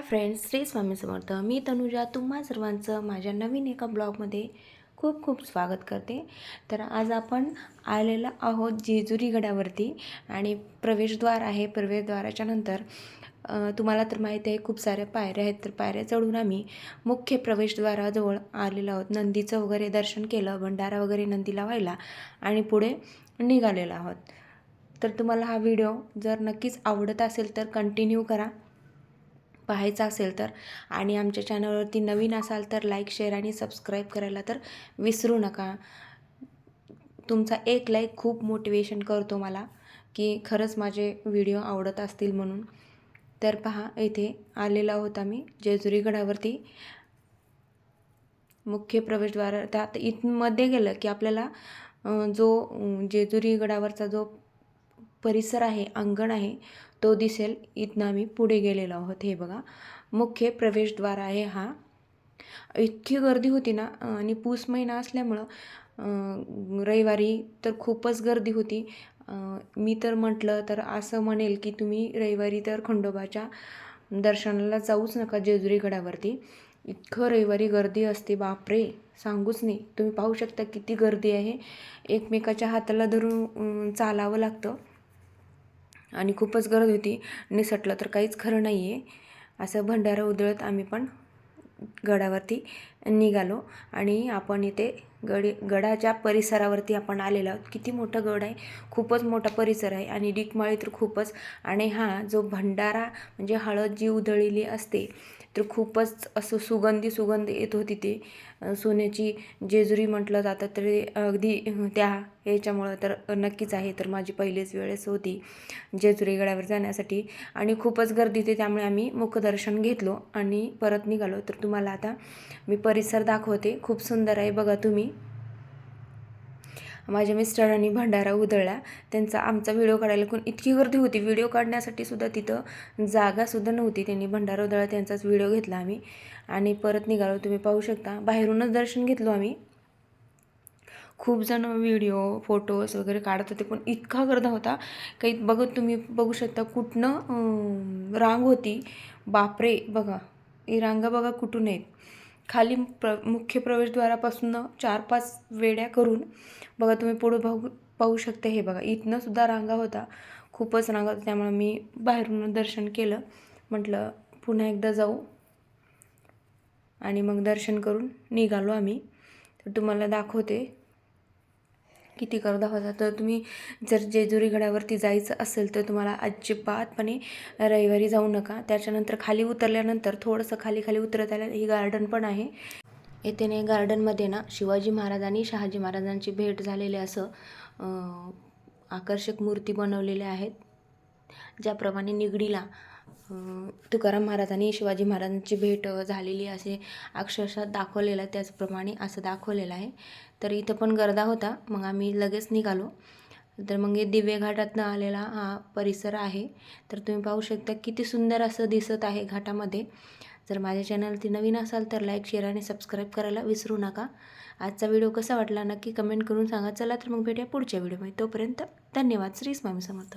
Hi friends Shri Swami Samarth. मी तनुजा तुम्हा सर्वांचं माझ्या नवीन एका ब्लॉगमध्ये खूप खूप स्वागत करते. तर आज आपण आलेलो आहोत जेजुरी गडावरती आणि प्रवेशद्वार आहे. प्रवेशद्वाराच्या नंतर तुम्हाला तर माहीत आहे खूप साऱ्या पायऱ्या आहेत. तर पायऱ्या चढून आम्ही मुख्य प्रवेशद्वाराजवळ आलेलो आहोत. नंदीचं वगैरे दर्शन केलं भंडारा वगैरे नंदीला व्हायला आणि पुढे निघालेलो आहोत. तर तुम्हाला हा व्हिडिओ जर नक्कीच आवडत असेल तर कंटिन्यू करा. पाहायचा असेल तर. आणि आमच्या चॅनलवरती नवीन असाल तर लाईक शेअर आणि सबस्क्राईब करायला तर विसरू नका. तुमचा एक लाईक खूप मोटिवेशन करतो मला की खरंच माझे व्हिडिओ आवडत असतील म्हणून. तर पहा येथे आलेला होता मी जेजुरी गडावरती मुख्य प्रवेशद्वार त्यात इथमध्ये गेलं की आपल्याला जो जेजुरी गडावरचा जो परिसर आहे अंगण आहे तो दिसेल. इथनं आम्ही पुढे गेलेलो आहोत. हे बघा मुख्य प्रवेशद्वार आहे हा. इतकी गर्दी होती ना आणि पूस महिना असल्यामुळं रविवारी तर खूपच गर्दी होती. मी तर म्हटलं तर असं म्हणेल की तुम्ही रविवारी तर खंडोबाच्या दर्शनाला जाऊच नका जेजुरी गडावरती. इतकं रविवारी गर्दी असते बापरे! सांगूच नाही. तुम्ही पाहू शकता किती गर्दी आहे. एकमेकाच्या हाताला धरून चालावं लागतं. आणि खूपच गरज होती. निसटलं तर काहीच खरं नाही आहे असं भंडारा उधळत आम्ही पण गडावरती निघालो आणि आपण इथे गडी गडाच्या परिसरावरती आपण आलेलो आहोत. किती मोठं गड आहे? खूपच मोठा परिसर आहे आणि डिकमाळी तर खूपच. आणि हा जो भंडारा म्हणजे हळद जी उधळलेली असते तर खूपच असं सुगंधी सुगंध येत होती ते. सोन्याची जेजुरी म्हटलं जातं तरी अगदी त्या याच्यामुळं तर नक्कीच आहे तर माझी पहिलीच वेळेस होती जेजुरी गडावर जाण्यासाठी. आणि खूपच गर्दी होती त्यामुळे आम्ही मुखदर्शन घेतलो आणि परत निघालो. तर तुम्हाला आता मी परिसर दाखवते. खूप सुंदर आहे बघा तुम्ही. माझ्या मिस्टरांनी भंडारा उधळला. त्यांचा आमचा व्हिडिओ काढायला कोण इतकी गर्दी होती. व्हिडिओ काढण्यासाठी सुद्धा तिथं जागासुद्धा नव्हती. त्यांनी भंडारा उधळला त्यांचाच व्हिडिओ घेतला आम्ही. आणि परत निघालो. तुम्ही पाहू शकता. बाहेरूनच दर्शन घेतलो आम्ही. खूप जण व्हिडिओ फोटोज वगैरे काढत होते. पण इतका गर्दा होता. काही बघत तुम्ही बघू शकता कुठनं रांग होती. बापरे बघा. ही रांगा बघा कुठून आहेत. खाली प्र मुख्य प्रवेशद्वारापासून चार पाच वेड्या करून बघा तुम्ही पुढं बघू पाहू शकता हे बघा. इथनं सुद्धा रांगा होता. खूपच रांगा होता. त्यामुळे मी बाहेरून दर्शन केलं. म्हटलं पुन्हा एकदा जाऊ. आणि मग दर्शन करून निघालो आम्ही. तर तुम्हाला दाखवते. किती गर्दा होता तर तुम्ही जर जेजुरी गडावरती जायचं असेल तर तुम्हाला अजिबातपणे रविवारी जाऊ नका. त्याच्यानंतर खाली उतरल्यानंतर थोडंसं खाली खाली उतरत आलं ही गार्डन पण आहे. येथे नाही गार्डनमध्ये ना शिवाजी महाराज आणि शहाजी महाराजांची भेट झालेली असं आकर्षक मूर्ती बनवलेल्या आहेत. ज्याप्रमाणे निगडीला तुकाराम तुकाराम महाराजांनी शिवाजी महाराजांची भेट झालेली असे अक्षरशः दाखवलेलं आहे त्याचप्रमाणे असं दाखवलेलं आहे. तर इथं पण गर्दा होता मग आम्ही लगेच निघालो. तर मग हे दिवे घाटातनं आलेला हा परिसर आहे. तर तुम्ही पाहू शकता किती सुंदर असं दिसत आहे घाटामध्ये. जर माझ्या चॅनलती नवीन असाल तर लाईक शेअर आणि सबस्क्राईब करायला विसरू नका. आजचा व्हिडिओ कसा वाटला नक्की कमेंट करून सांगा. चला तर मग भेटूया पुढच्या व्हिडिओमध्ये. तोपर्यंत धन्यवाद. श्री स्वामी समर्थ.